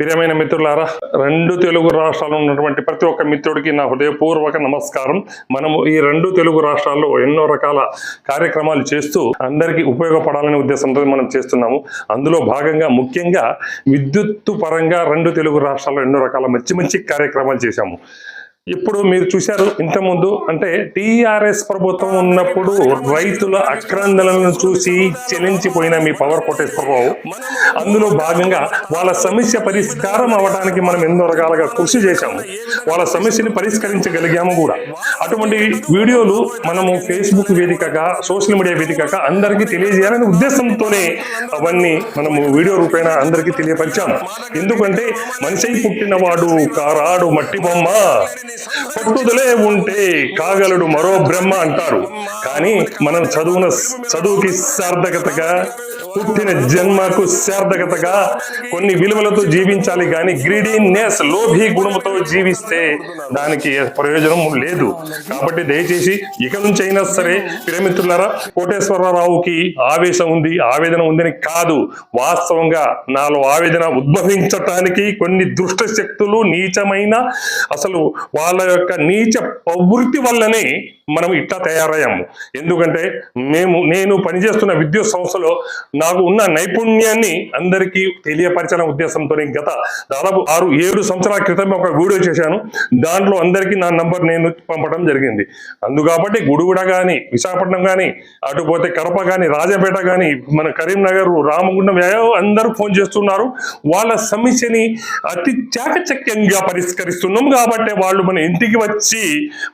ప్రియమైన మిత్రులారా రెండు తెలుగు రాష్ట్రాల్లో ఉన్నటువంటి ప్రతి ఒక్క మిత్రుడికి నా హృదయపూర్వక నమస్కారం. మనము ఈ రెండు తెలుగు రాష్ట్రాల్లో ఎన్నో రకాల కార్యక్రమాలు చేస్తూ అందరికీ ఉపయోగపడాలనే ఉద్దేశంతో మనం చేస్తున్నాము. అందులో భాగంగా ముఖ్యంగా విద్యుత్తు పరంగా రెండు తెలుగు రాష్ట్రాల్లో ఎన్నో రకాల మంచి మంచి కార్యక్రమాలు చేశాము. ఇప్పుడు మీరు చూశారు ఇంతకుముందు అంటే టీఆర్ఎస్ ప్రభుత్వం ఉన్నప్పుడు రైతుల అక్రందలను చూసి చెలించిపోయిన మీ పవర్ కోటేశ్వరరావు అందులో భాగంగా వాళ్ళ సమస్య పరిష్కారం అవ్వడానికి మనం ఎన్నో రకాలుగా కృషి చేశాము. వాళ్ళ సమస్యని పరిష్కరించగలిగాము కూడా. అటువంటి వీడియోలు మనము ఫేస్బుక్ వేదికగా సోషల్ మీడియా వేదికగా అందరికీ తెలియజేయాలనే ఉద్దేశంతోనే అవన్నీ మనము వీడియో రూపేణ అందరికీ తెలియపరిచాము. ఎందుకంటే మనిషి పుట్టినవాడు కారాడు మట్టి బొమ్మ. పట్టుదలే ఉంటే కాగలడు మరో బ్రహ్మ అంటారు. కానీ మనం చదువున చదువుకి సార్థకతగా పుట్టిన జన్మకు సార్థకతగా కొన్ని విలువలతో జీవించాలి కానీ గ్రీడీనెస్ లోభి గుణముతో జీవిస్తే దానికి ప్రయోజనం లేదు. కాబట్టి దయచేసి ఇక నుంచి అయినా సరే పిరమిత్రులారా కోటేశ్వరరావుకి ఆవేశం ఉంది ఆవేదన ఉందని కాదు. వాస్తవంగా నాలో ఆవేదన ఉద్భవించటానికి కొన్ని దుష్ట శక్తులు నీచమైన అసలు వాళ్ళ యొక్క నీచ ప్రవృత్తి వల్లనే మనం ఇట్లా తయారయ్యాము. ఎందుకంటే మేము నేను పనిచేస్తున్న విద్యుత్ సంస్థలో నాకు ఉన్న నైపుణ్యాన్ని అందరికీ తెలియపరచాలనే ఉద్దేశంతో గత దాదాపు ఆరు ఏడు సంవత్సరాల క్రితం ఒక వీడియో చేశాను. దాంట్లో అందరికీ నా నంబర్ నేను పంపడం జరిగింది. అందు కాబట్టి గుడిగూడ కానీ విశాఖపట్నం కానీ అటుపోతే కడప కానీ రాజపేట కానీ మన కరీంనగర్ రామగుండం అందరూ ఫోన్ చేస్తున్నారు. వాళ్ళ సమస్యని అతి చాకచక్యంగా పరిష్కరిస్తున్నాం. కాబట్టి వాళ్ళు మన ఇంటికి వచ్చి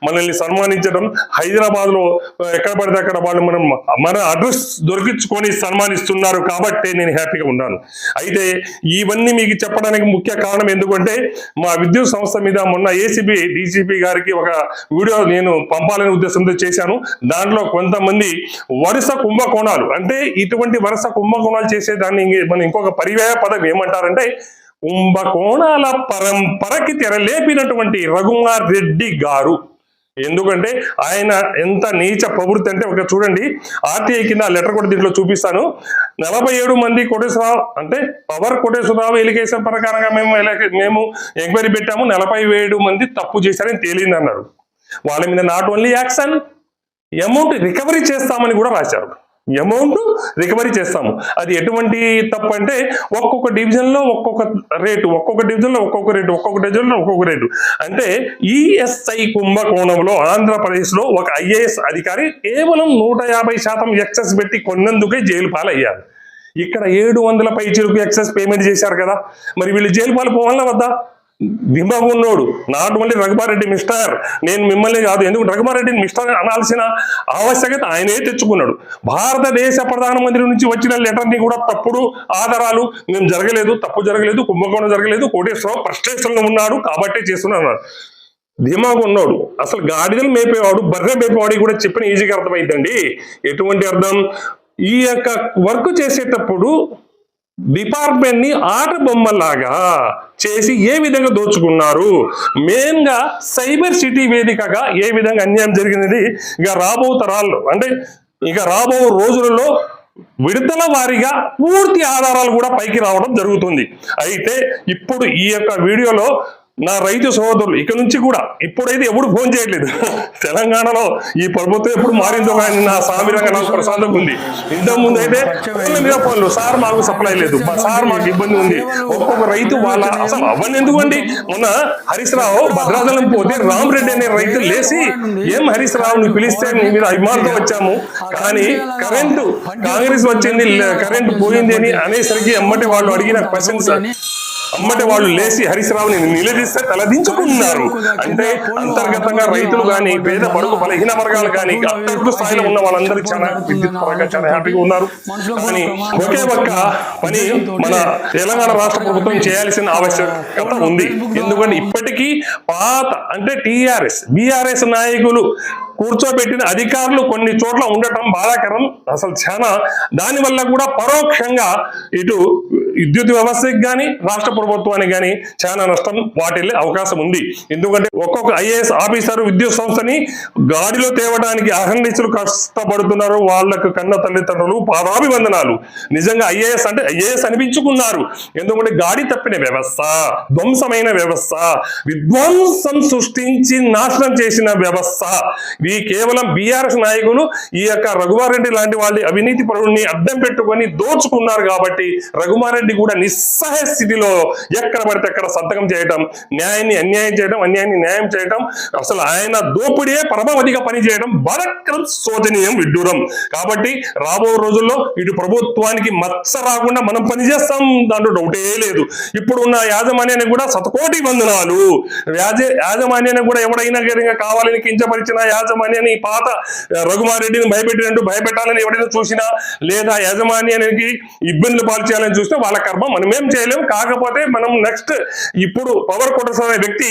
మనల్ని సన్మానించడం హైదరాబాద్లో ఎక్కడ పడితే అక్కడ వాళ్ళు మనం మన అడ్రస్ దొరికించుకొని సన్మానిస్తున్నారు కాబట్టి నేను హ్యాపీగా ఉన్నాను. అయితే ఇవన్నీ మీకు చెప్పడానికి ముఖ్య కారణం ఎందుకంటే మా విద్యుత్ సంస్థ మీద మొన్న ఏసీబీ డీసీపీ గారికి ఒక వీడియో నేను పంపాలనే ఉద్దేశంతో చేశాను. దాంట్లో కొంతమంది వరుస కుంభకోణాలు అంటే ఇటువంటి వరుస కుంభకోణాలు చేసేదాన్ని ఇంక- మనం ఇంకొక పర్యాయ పదం ఏమంటారంటే కుంభకోణాల పరంపరకి తెరలేపినటువంటి రఘుమార్ రెడ్డి గారు. ఎందుకంటే ఆయన ఎంత నీచ ప్రవృత్తి అంటే ఒక చూడండి ఆర్టీఐ కింద లెటర్ కూడా దీంట్లో చూపిస్తాను. నలభై ఏడు మంది కోటేశ్వరరావు అంటే పవర్ కోటేశ్వరరావు ఎలిగేషన్ ప్రకారంగా మేము మేము ఎంక్వైరీ పెట్టాము. నలభై ఏడు మంది తప్పు చేశారని తేలింది అన్నారు వాళ్ళ మీద not only action amount recovery చేస్తామని కూడా రాశారు. అమౌంట్ రికవరీ చేస్తాము. అది ఎటువంటి తప్పు అంటే ఒక్కొక్క డివిజన్లో ఒక్కొక్క రేటు ఒక్కొక్క డివిజన్లో ఒక్కొక్క రేటు ఒక్కొక్క డివిజన్లో ఒక్కొక్క రేటు. అంటే ఈఎస్ఐ కుంభకోణంలో ఆంధ్రప్రదేశ్లో ఒక ఐఏఎస్ అధికారి కేవలం నూట యాభై శాతం ఎక్సెస్ పెట్టి కొన్నందుకే జైలు పాలయ్యారు. ఇక్కడ ఏడు వందల పై చిరుకు ఎక్సెస్ పేమెంట్ చేశారు కదా. మరి వీళ్ళు జైలు పాలు పోవాలా వద్దా? దింబగున్నోడు నాట్ ఓన్లీ రఘుమారెడ్డి మిస్టర్. నేను మిమ్మల్ని కాదు ఎందుకు రఘుమారెడ్డిని మిస్టర్ అనాల్సిన ఆవశ్యకత ఆయనే తెచ్చుకున్నాడు. భారతదేశ ప్రధానమంత్రి నుంచి వచ్చిన లెటర్ని కూడా తప్పుడు ఆధారాలు మేము జరగలేదు తప్పు జరగలేదు కుంభకోణం జరగలేదు కోటేశ్వరరావు ఫ్రస్ట్రేషన్లో ఉన్నాడు కాబట్టి చేస్తున్నాడు ధీమాగా ఉన్నాడు. అసలు గాడిదలు మేపేవాడు బర్రె మేపేవాడికి కూడా చెప్పిన ఈజీగా అర్థమైందండి. ఎటువంటి అర్థం? ఈ యొక్క వర్క్ చేసేటప్పుడు డిపార్ట్మెంట్ని ఆట బొమ్మలాగా చేసి ఏ విధంగా దోచుకున్నారు? మెయిన్గా సైబర్ సిటీ వేదికగా ఏ విధంగా అన్యాయం జరిగినది? ఇక రాబో తరాల్లో అంటే ఇక రాబో రోజులలో విడతల వారీగా పూర్తి ఆధారాలు కూడా పైకి రావడం జరుగుతుంది. అయితే ఇప్పుడు ఈ యొక్క వీడియోలో నా రైతు సోదరులు ఇక్కడ నుంచి కూడా ఇప్పుడైతే ఎప్పుడు ఫోన్ చేయట్లేదు. తెలంగాణలో ఈ ప్రభుత్వం ఎప్పుడు మారిందో కానీ నా సామిరంగా నాకు ప్రశాంతంగా ఉంది. ఇంతకు ముందు అయితే ఫోన్ల మీద ఫోన్లు సార్ మాకు సప్లై లేదు. సార్ మాకు ఇబ్బంది ఉంది. ఒక్కొక్క రైతు వాళ్ళ అసలు అవన్నీ ఎందుకండి? మొన్న హరీష్ రావు భద్రాచలం పోతే రామరెడ్డి అనే రైతు లేచి ఏం హరీష్ నువ్వు పిలిస్తే నీ మీద అభిమానంతో వచ్చాము. కానీ కరెంటు కాంగ్రెస్ వచ్చింది కరెంటు పోయింది అని అనేసరికి ఎమ్మటి వాళ్ళు అడిగిన క్వశ్చన్స్ అమ్మటి వాళ్ళు లేచి హరీష్ రావుని నిలదీస్తే తలదించుకున్నారు అంటే అంతర్గతంగా రైతులు కానీ పేద బడుగు బలహీన వర్గాలు కానీ అట్టడుగు స్థాయిలో ఉన్న వాళ్ళందరూ చాలా విద్యుత్ పరంగా చాలా హ్యాపీగా ఉన్నారు. కానీ ఒకే ఒక్క పని మన తెలంగాణ రాష్ట్ర ప్రభుత్వం చేయాల్సిన ఆవశ్యకత ఉంది. ఎందుకంటే ఇప్పటికీ పాత అంటే టీఆర్ఎస్ బిఆర్ఎస్ నాయకులు కూర్చోబెట్టిన అధికారులు కొన్ని చోట్ల ఉండటం బాధాకరం. అసలు చాలా దానివల్ల కూడా పరోక్షంగా ఇటు విద్యుత్ వ్యవస్థకి కానీ రాష్ట్ర ప్రభుత్వానికి కానీ చాలా నష్టం వాటిల్లే అవకాశం ఉంది. ఎందుకంటే ఒక్కొక్క ఐఏఎస్ ఆఫీసర్ విద్యుత్ సంస్థని గాడిలో తేవడానికి అహర్నిశలు కష్టపడుతున్నారు. వాళ్ళకు కన్న తల్లిదండ్రులు పాదాభివందనాలు. నిజంగా ఐఏఎస్ అంటే ఐఏఎస్ అనిపించుకున్నారు. ఎందుకంటే గాడి తప్పిన వ్యవస్థ ధ్వంసమైన వ్యవస్థ విధ్వంసం సృష్టించి నాశనం చేసిన వ్యవస్థ. ఈ కేవలం బీఆర్ఎస్ నాయకులు ఈ యొక్క రఘువారెడ్డి లాంటి వాళ్ళ అవినీతి పరుడిని అడ్డం పెట్టుకొని దోచుకున్నారు కాబట్టి రఘుమారెడ్డి కూడా నిస్సహాయ స్థితిలో ఎక్కడ పడితే అక్కడ సంతకం చేయటం న్యాయాన్ని అన్యాయం చేయడం అన్యాయాన్ని న్యాయం చేయడం అసలు ఆయన దోపిడియే పరమావధిగా పనిచేయడం బాధకరం శోచనీయం విడ్డూరం. కాబట్టి రాబో రోజుల్లో ఇటు ప్రభుత్వానికి మచ్చ రాకుండా మనం పనిచేస్తాం దాంట్లో డౌటే లేదు. ఇప్పుడు ఉన్న యాజమాన్యానికి కూడా శతకోటి వందనాలు. యాజ యాజమాన్యానికి కూడా ఎవడైనా కావాలని కించపరిచిన యాజమాన్యాన్ని పాత రఘుమారెడ్డిని భయపెట్టినట్టు భయపెట్టాలని ఎవడైనా చూసినా లేదా యాజమాన్యానికి ఇబ్బందులు పాల్చేయాలని చూసినా వాళ్ళ కర్మ మనం ఏం చేయలేం కాకపోతే మనం నెక్స్ట్ ఇప్పుడు పవర్ కొట్టస్ అనే వ్యక్తి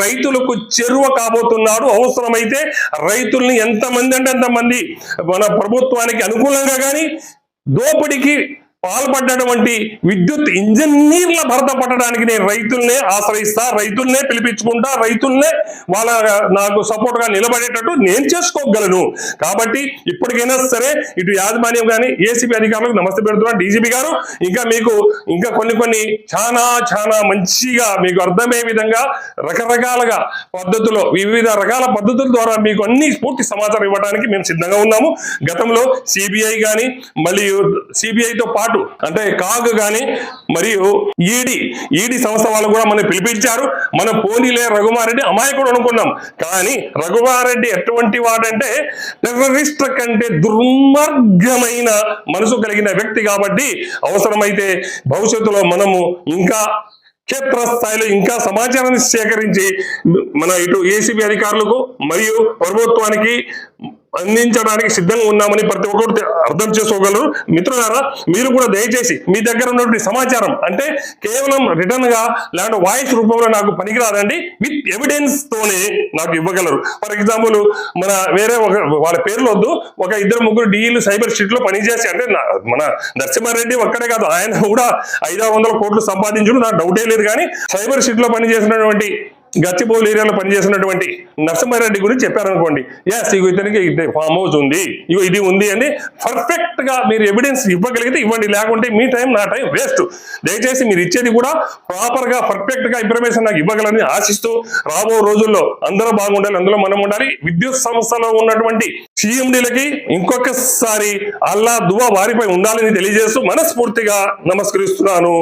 రైతులకు చెరువ కాబోతున్నాడు. అవసరమైతే రైతుల్ని ఎంతమంది అంటే ఎంతమంది? మన ప్రభుత్వానికి అనుకూలంగా కానీ దోపిడికి పాల్పడ్డటువంటి విద్యుత్ ఇంజనీర్ల భరత పట్టడానికి నేను రైతుల్నే ఆశ్రయిస్తా రైతుల్నే పిలిపించుకుంటా రైతుల్నే వాళ్ళ నాకు సపోర్ట్గా నిలబడేటట్టు నేను చేసుకోగలను. కాబట్టి ఇప్పటికైనా సరే ఇటు యాజమాన్యం కానీ ఏసీబీ అధికారులకు నమస్తే పెడుతున్నా డీజీపీ గారు ఇంకా మీకు ఇంకా కొన్ని కొన్ని చాలా చాలా మంచిగా మీకు అర్థమయ్యే విధంగా రకరకాలుగా పద్ధతుల్లో వివిధ రకాల పద్ధతుల ద్వారా మీకు అన్ని పూర్తి సమాచారం ఇవ్వడానికి మేము సిద్ధంగా ఉన్నాము. గతంలో సిబిఐ కానీ మరియు సిబిఐతో పాటు అంటే కాగ్ కానీ మరియు ఈడీ. ఈడీ సంస్థ వాళ్ళు కూడా మనం పిలిపించారు. మనం పోనీలే రఘుమారెడ్డి అమాయకుడు అనుకున్నాం. కానీ రఘుమారెడ్డి ఎటువంటి వాడంటే టెర్రరిస్ట్ కంటే దుర్మార్గమైన మనసు కలిగిన వ్యక్తి కాబట్టి అవసరమైతే భవిష్యత్తులో మనము ఇంకా క్షేత్రస్థాయిలో ఇంకా సమాచారాన్ని సేకరించి మన ఇటు ఏసీబీ అధికారులకు మరియు ప్రభుత్వానికి అందించడానికి సిద్ధంగా ఉన్నామని ప్రతి ఒక్కరు అర్థం చేసుకోగలరు. మిత్రులారా మీరు కూడా దయచేసి మీ దగ్గర ఉన్నటువంటి సమాచారం అంటే కేవలం రిటర్న్గా లేదంటే వాయిస్ రూపంలో నాకు పనికిరాదండి విత్ ఎవిడెన్స్ తోనే నాకు ఇవ్వగలరు. ఫర్ ఎగ్జాంపుల్ మన వేరే ఒక వాళ్ళ పేర్లు వద్దు ఒక ఇద్దరు ముగ్గురు డీలు సైబర్ స్ట్రీట్లో పనిచేసి అంటే మన నరసింహారెడ్డి ఒక్కడే కాదు ఆయన కూడా ఐదారు వందల కోట్లు సంపాదించడం నాకు డౌటే లేదు కానీ సైబర్ స్ట్రీట్లో పనిచేసినటువంటి గచ్చిబౌలి ఏరియాలో పనిచేసినటువంటి నరసింహారెడ్డి గురించి చెప్పారనుకోండి ఎస్ ఇగో ఇతనికి ఫామ్ హౌస్ ఉంది ఇగో ఇది ఉంది అని పర్ఫెక్ట్గా మీరు ఎవిడెన్స్ ఇవ్వగలిగితే ఇవ్వండి లేకుంటే మీ టైం నా టైం వేస్ట్ దయచేసి మీరు ఇచ్చేది కూడా ప్రాపర్గా పర్ఫెక్ట్గా ఇన్ఫర్మేషన్ నాకు ఇవ్వగలని ఆశిస్తూ రాబో రోజుల్లో అందరూ బాగుండాలి అందులో మనం ఉండాలి. విద్యుత్ సంస్థలో ఉన్నటువంటి సిఎండీలకి ఇంకొకసారి అల్లా దువా వారిపై ఉండాలని తెలియజేస్తూ మనస్ఫూర్తిగా నమస్కరిస్తున్నాను.